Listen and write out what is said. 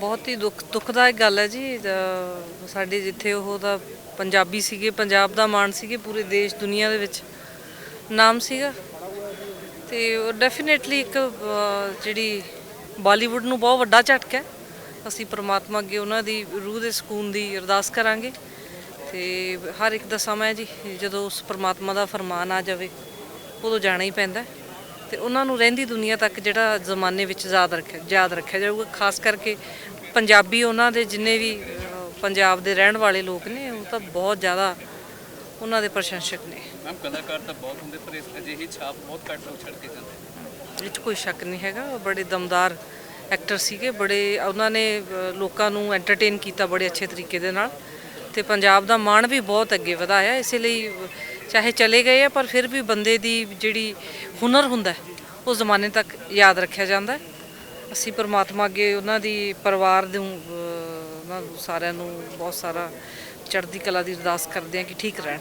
ਬਹੁਤ ਹੀ ਦੁੱਖ ਦੁਖਦਾਇਕ ਗੱਲ ਹੈ ਜੀ। ਸਾਡੇ ਜਿੱਥੇ ਉਹ ਦਾ ਪੰਜਾਬੀ ਸੀਗੇ, ਪੰਜਾਬ ਦਾ ਮਾਣ ਸੀਗੇ ਪੂਰੇ ਦੇਸ਼ ਦੁਨੀਆ ਦੇ ਵਿੱਚ। ਨਾਮ ਸੀਗਾ। ਤੇ ਡੈਫੀਨੇਟਲੀ ਇੱਕ ਜਿਹੜੀ ਬਾਲੀਵੁੱਡ ਨੂੰ ਬਹੁਤ ਵੱਡਾ ਝਟਕਾ ਹੈ। ਅਸੀਂ ਪ੍ਰਮਾਤਮਾ ਅੱਗੇ ਉਹਨਾਂ ਦੀ ਰੂਹ ਦੇ ਸਕੂਨ ਦੀ ਅਰਦਾਸ ਕਰਾਂਗੇ। ਤੇ ਹਰ ਇੱਕ ਦਾ ਸਮਾਂ ਹੈ ਜੀ। ਜਦੋਂ ਉਸ ਪ੍ਰਮਾਤਮਾ ਦਾ ਫਰਮਾਨ ਆ ਜਾਵੇ, ਉਦੋਂ ਜਾਣਾ ਹੀ ਪੈਂਦਾ ਤੇ ਉਹਨਾਂ ਨੂੰ ਰਹਿੰਦੀ ਦੁਨੀਆ ਤੱਕ ਜਿਹੜਾ ਜ਼ਮਾਨੇ ਵਿੱਚ ਯਾਦ ਰੱਖਿਆ ਯਾਦ ਰੱਖਿਆ ਜਾਊਗਾ ਖਾਸ ਕਰਕੇ ਪੰਜਾਬੀ ਉਹਨਾਂ ਦੇ ਜਿੰਨੇ ਵੀ ਪੰਜਾਬ ਦੇ ਰਹਿਣ ਵਾਲੇ ਲੋਕ ਨੇ ਉਹ ਤਾਂ ਬਹੁਤ ਜ਼ਿਆਦਾ ਉਹਨਾਂ ਦੇ ਪ੍ਰਸ਼ੰਸਕ ਨੇ। ਮੈਮ ਕਲਾਕਾਰ ਤਾਂ ਬਹੁਤ ਹੁੰਦੇ ਪਰ ਇਸ ਅਜਿਹੀ ਛਾਪ ਬਹੁਤ ਘੱਟ ਛੱਡ ਕੇ ਜਾਂਦੇ ਇਹ 'ਚ ਕੋਈ ਸ਼ੱਕ ਨਹੀਂ ਹੈਗਾ ਬੜੇ ਦਮਦਾਰ ਐਕਟਰ ਸੀਗੇ ਬੜੇ ਉਹਨਾਂ ਨੇ ਲੋਕਾਂ ਨੂੰ ਐਂਟਰਟੇਨ ਕੀਤਾ ਬੜੇ ਅੱਛੇ ਤਰੀਕੇ ਦੇ ਨਾਲ। ਤੇ ਪੰਜਾਬ ਦਾ ਮਾਣ ਵੀ ਬਹੁਤ ਅੱਗੇ ਵਧਾਇਆ ਇਸੇ ਲਈ ਚਾਹੇ ਚਲੇ ਗਏ ਆ, ਪਰ ਫਿਰ ਵੀ ਬੰਦੇ ਦੀ ਜਿਹੜੀ ਹੁਨਰ ਹੁੰਦਾ ਉਹ ਜ਼ਮਾਨੇ ਤੱਕ ਯਾਦ ਰੱਖਿਆ ਜਾਂਦਾ ਅਸੀਂ ਪਰਮਾਤਮਾ ਅੱਗੇ ਉਹਨਾਂ ਦੀ ਪਰਿਵਾਰ ਨੂੰ ਉਹਨਾਂ ਨੂੰ ਸਾਰਿਆਂ ਨੂੰ ਬਹੁਤ ਸਾਰਾ ਚੜ੍ਹਦੀ ਕਲਾ ਦੀ ਅਰਦਾਸ ਕਰਦੇ ਹਾਂ ਕਿ ਠੀਕ ਰਹਿਣ।